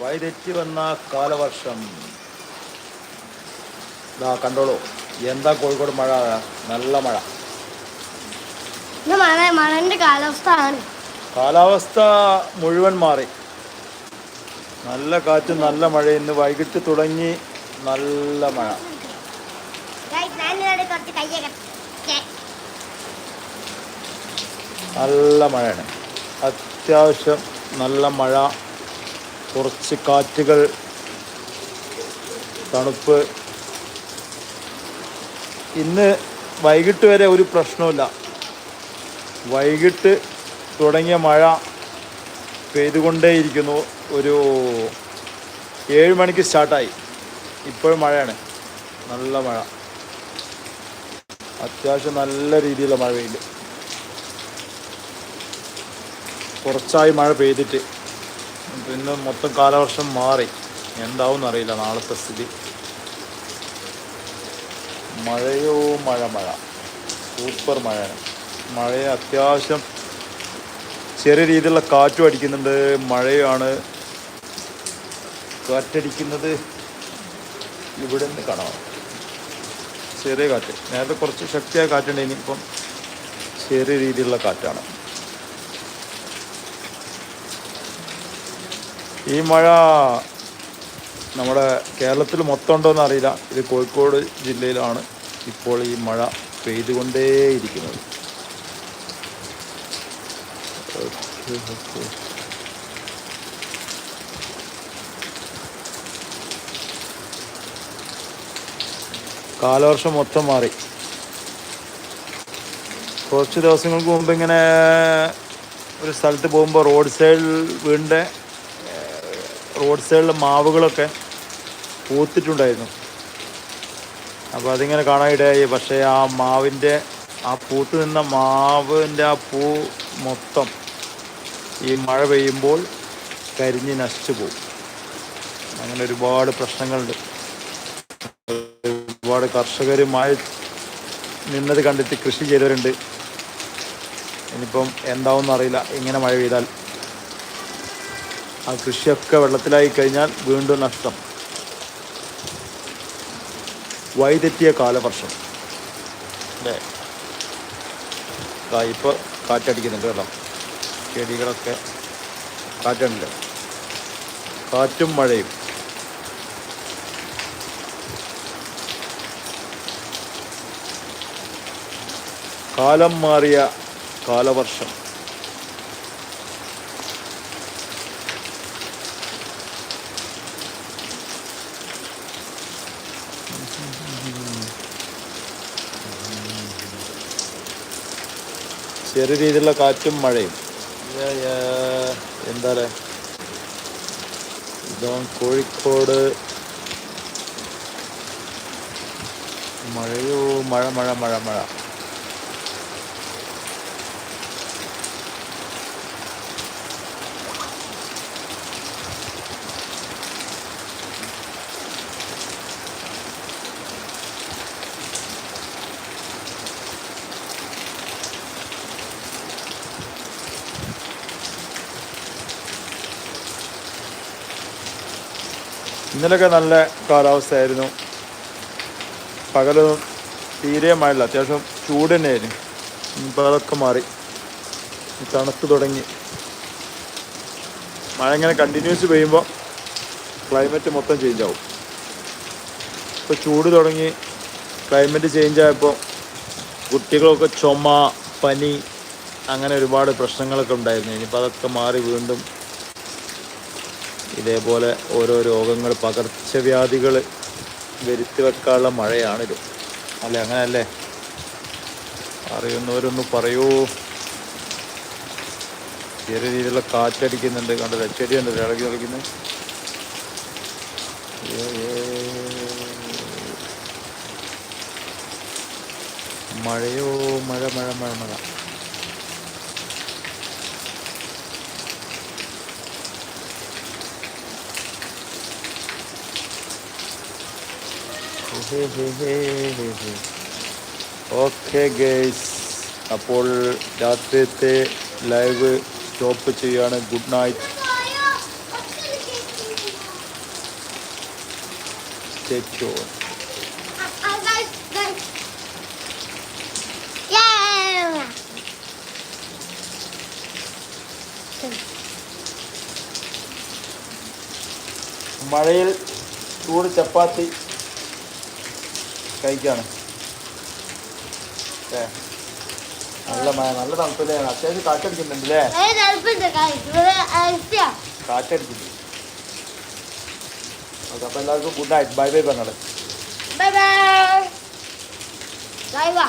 വൈതെറ്റി വന്ന കാലവർഷം. ഇതാ കണ്ടോളൂ. എന്താ കോഴിക്കോട് മഴ? നല്ല മഴ. മഴന്റെ കാലാവസ്ഥ മുഴുവൻ മാറി. നല്ല കാറ്റും നല്ല മഴ ഇന്ന് വൈകിട്ട് തുടങ്ങി നല്ല മഴ. നല്ല മഴയാണ്. അത്യാവശ്യം നല്ല മഴ. കുറച്ച് കാറ്റുകൾ തണുപ്പ്. ഇന്ന് വൈകിട്ട് വരെ ഒരു പ്രശ്നവുമില്ല. വൈകിട്ട് തുടങ്ങിയ മഴ പെയ്തുകൊണ്ടേയിരിക്കുന്നു. ഒരു ഏഴ് മണിക്ക് സ്റ്റാർട്ടായി. ഇപ്പോഴും മഴയാണ്. നല്ല മഴ. അത്യാവശ്യം നല്ല രീതിയിലുള്ള മഴ പെയ്യുണ്ട് കുറച്ചായി മഴ പെയ്തിട്ട്. പിന്നെ മൊത്തം കാലവർഷം മാറി. എന്താവും അറിയില്ല നാളത്തെ സ്ഥിതി. മഴയോ മഴ മഴ. സൂപ്പർ മഴയാണ് മഴയെ അത്യാവശ്യം ചെറിയ രീതിയിലുള്ള കാറ്റും അടിക്കുന്നുണ്ട്. മഴയാണ് കാറ്റടിക്കുന്നത് ഇവിടെ നിന്ന് കാണാം. ചെറിയ കാറ്റ്. നേരത്തെ കുറച്ച് ശക്തിയായ കാറ്റുണ്ട് ഇനിയിപ്പം ചെറിയ രീതിയിലുള്ള കാറ്റാണ്. ഈ മഴ നമ്മുടെ കേരളത്തിൽ മൊത്തം ഉണ്ടോയെന്ന് അറിയില്ല. ഇത് കോഴിക്കോട് ജില്ലയിലാണ് ഇപ്പോൾ ഈ മഴ പെയ്തുകൊണ്ടേയിരിക്കുന്നത്. കാലവർഷം മൊത്തം മാറി. കുറച്ച് ദിവസങ്ങൾക്ക് മുമ്പ് ഇങ്ങനെ ഒരു സ്ഥലത്ത് പോകുമ്പോൾ റോഡ് സൈഡിൽ വീടിന്റെ റോഡ് സൈഡിലെ മാവുകളൊക്കെ പൂത്തിട്ടുണ്ടായിരുന്നു. അപ്പോൾ അതിങ്ങനെ കാണാനിടയായി. പക്ഷേ ആ മാവിന്റെ ആ പൂത്ത് നിന്ന മാവിന്റെ ആ പൂ മൊത്തം ഈ മഴ പെയ്യുമ്പോൾ കരിഞ്ഞ് നശിച്ചു പോകും. അങ്ങനെ ഒരുപാട് പ്രശ്നങ്ങളുണ്ട്. ഒരുപാട് കർഷകരുമായി നിന്നത് കണ്ടെത്തി കൃഷി ചെയ്തവരുണ്ട്. ഇനിയിപ്പം എന്താവും എന്നറിയില്ല ഇങ്ങനെ മഴ പെയ്താൽ ആ കൃഷിയൊക്കെ വെള്ളത്തിലായി കഴിഞ്ഞാൽ വീണ്ടും നഷ്ടം. വൈതെറ്റിയ കാലവർഷം. അല്ലേ ഇപ്പോൾ കാറ്റടിക്കുന്നുണ്ട് കേട്ടോ. ചെടികളൊക്കെ കാറ്റുണ്ട്. കാറ്റും മഴയും. കാലം മാറിയ കാലവർഷം. ചെറിയ രീതിയിലുള്ള കാറ്റും മഴയും. എന്താ ഇതോ കോഴിക്കോട് മഴയോ മഴ മഴ മഴ മഴ. ഇന്നലെയൊക്കെ നല്ല കാലാവസ്ഥയായിരുന്നു. പകലൊന്നും തീരെ മഴയില്ല. അത്യാവശ്യം ചൂട് തന്നെയായിരുന്നു. പകലൊക്കെ മാറി. തണുത്ത് തുടങ്ങി. മഴ ഇങ്ങനെ കണ്ടിന്യൂസ് പെയ്യുമ്പോൾ ക്ലൈമറ്റ് മൊത്തം ചേഞ്ച് ആവും. ഇപ്പോൾ ചൂട് തുടങ്ങി ക്ലൈമറ്റ് ചേഞ്ച് ആയപ്പോൾ കുട്ടികളൊക്കെ ചുമ പനി അങ്ങനെ ഒരുപാട് പ്രശ്നങ്ങളൊക്കെ ഉണ്ടായിരുന്നു. ഇനിയിപ്പോൾ അതൊക്കെ മാറി വീണ്ടും ഇതേപോലെ ഓരോ രോഗങ്ങൾ പകർച്ചവ്യാധികൾ വരുത്തി വെക്കാനുള്ള മഴയാണിത്. അല്ലേ? അങ്ങനെയല്ലേ? അറിയുന്നവരൊന്ന് പറയൂ. ചെറിയ രീതിയിലുള്ള കാറ്റടിക്കുന്നുണ്ട്. കണ്ടത് ഉണ്ട് ഇളകി കളിക്കുന്നത് മഴയോ? മഴ മഴ മഴ മഴ. Okay guys. അപ്പോൾ രാത്രിയത്തെ ലൈവ് സ്റ്റോപ്പ് ചെയ്യാണ്. Good night. ടേക്ക് ടു മഴയിൽ ചൂട് ചപ്പാത്തി. കഴിക്കാണ്. ഏ നല്ല മഴ നല്ല തണുപ്പല്ലേ? അത്യാവശ്യം കാറ്റടിക്കുന്നുണ്ടല്ലേ കാറ്റടിക്കുന്നു ഓക്കെ അപ്പോൾ എല്ലാവർക്കും ഗുഡ് നൈറ്റ് ബൈ ബൈ പറഞ്ഞത് ബൈ ബൈ. Bye bye